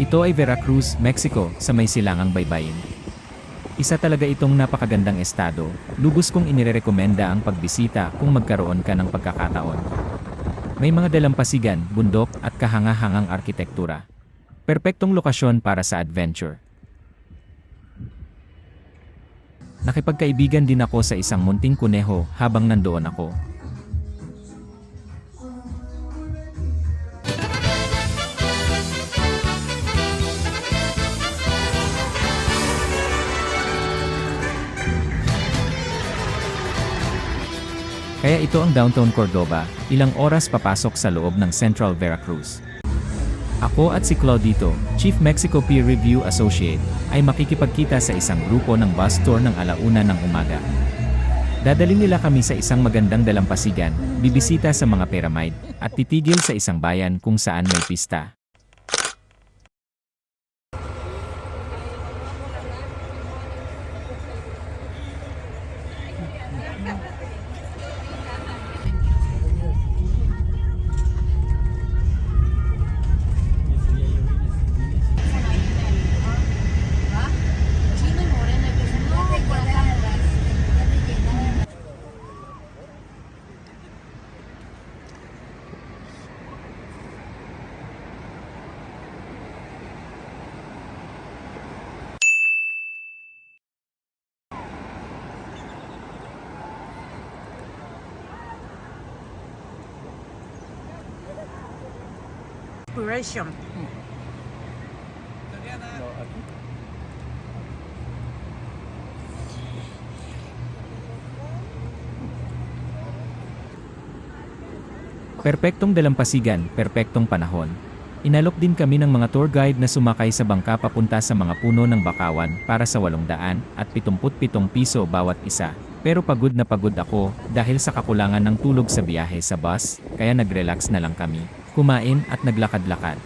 Ito ay Veracruz, Mexico, sa may silangang baybayin. Isa talaga itong napakagandang estado, lubos kong inirekomenda ang pagbisita kung magkaroon ka ng pagkakataon. May mga dalampasigan, bundok at kahanga-hangang arkitektura. Perpektong lokasyon para sa adventure. Nakipagkaibigan din ako sa isang munting kuneho habang nandoon ako. Kaya ito ang downtown Cordoba, ilang oras papasok sa loob ng Central Veracruz. Ako at si Claudito, Chief Mexico Peer Review Associate, ay makikipagkita sa isang grupo ng bus tour ng alauna ng umaga. Dadalhin nila kami sa isang magandang dalampasigan, bibisita sa mga pyramid, at titigil sa isang bayan kung saan may pista. Inspiration. Perpektong dalampasigan, perpektong panahon. Inalok din kami ng mga tour guide na sumakay sa bangka papunta sa mga puno ng bakawan para sa 800 at 77 piso bawat isa. Pero pagod na pagod ako dahil sa kakulangan ng tulog sa biyahe sa bus, kaya nag-relax na lang kami, kumain at naglakad-lakad.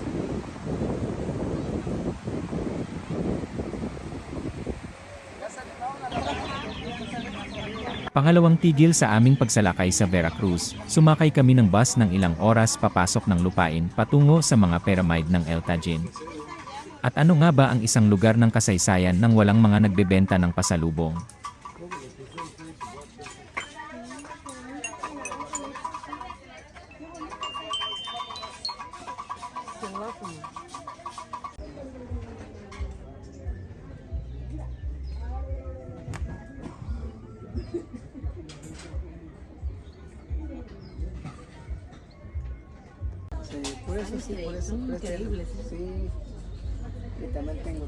Pangalawang tigil sa aming pagsalakay sa Veracruz, sumakay kami ng bus ng ilang oras papasok ng lupain patungo sa mga pyramid ng El Tajin. At ano nga ba ang isang lugar ng kasaysayan nang walang mga nagbebenta ng pasalubong? Sí, por eso sí, por eso. Sí. Y también tengo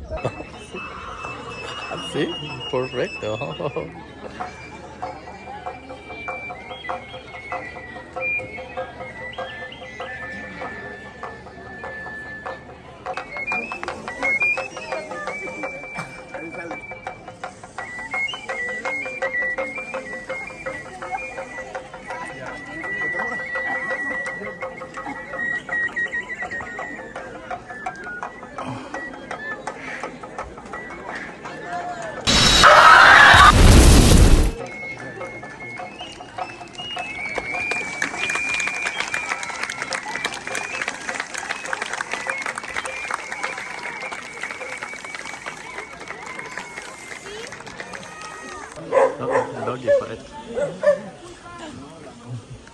Sí, perfecto. けてもらって。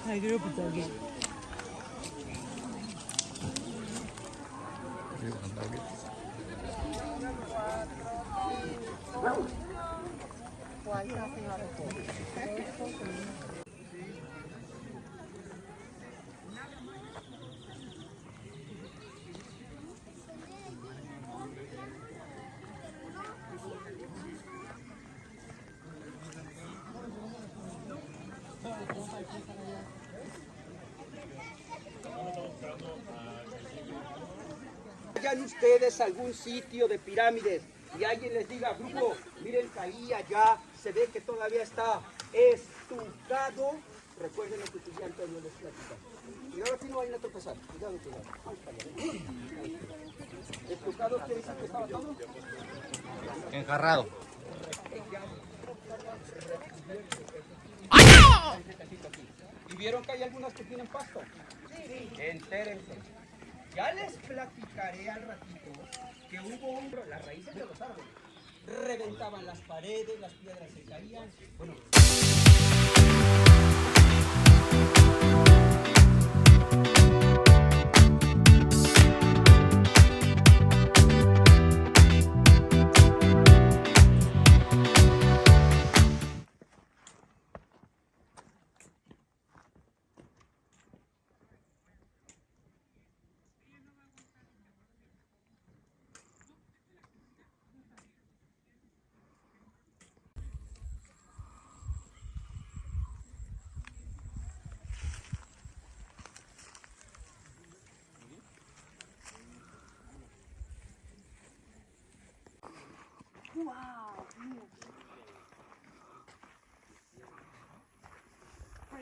발기로 부탁이. 이거 간다게. 와, 이거 생각했고. Vayan ustedes a algún sitio de pirámides y alguien les diga, grupo, miren ahí allá, se ve que todavía está estucado. Recuerden lo que tu tía Antonio les platica. Cuidado aquí no vayan a tropezar. Cuidado, cuidado. ¿Estucado quiere decir que estaba todo? Enjarrado. ¿Y vieron que hay algunas que tienen pasto? Sí. Entérense. Ya les platicaré al ratito que hubo un... Las raíces de los árboles reventaban las paredes, las piedras se caían. Bueno,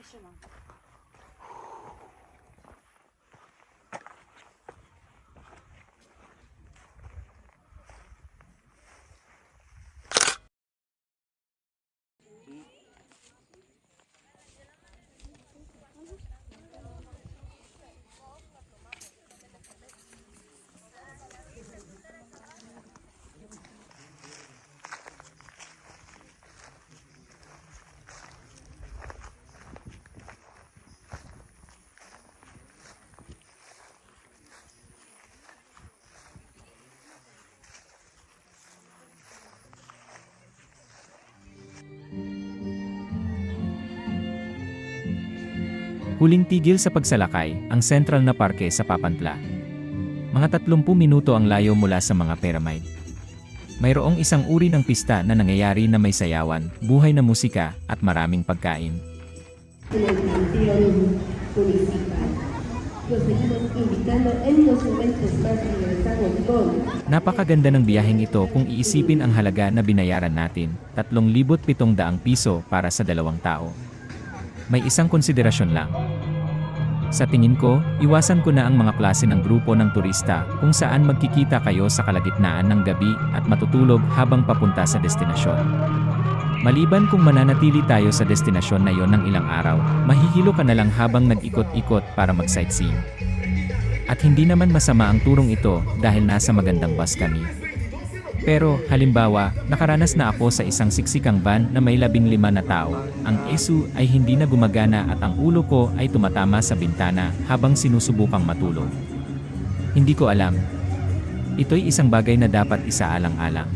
是吗？Huling tigil sa pagsalakay, ang sentral na parke sa Papantla. Mga 30 minuto ang layo mula sa mga pyramid. Mayroong isang uri ng pista na nangyayari na may sayawan, buhay na musika, at maraming pagkain. Napakaganda ng biyaheng ito kung iisipin ang halaga na binayaran natin, 3,700 piso para sa dalawang tao. May isang konsiderasyon lang. Sa tingin ko, iwasan ko na ang mga klase ng grupo ng turista kung saan magkikita kayo sa kalagitnaan ng gabi at matutulog habang papunta sa destinasyon. Maliban kung mananatili tayo sa destinasyon na yon ng ilang araw, mahihilo ka na lang habang nag-ikot-ikot para mag-sightseeing. At hindi naman masama ang turong ito dahil nasa magandang bus kami. Pero, halimbawa, nakaranas na ako sa isang siksikang van na may labing lima na tao. Ang ESU ay hindi na gumagana at ang ulo ko ay tumatama sa bintana habang sinusubukang matulog. Hindi ko alam. Ito'y isang bagay na dapat isaalang-alang.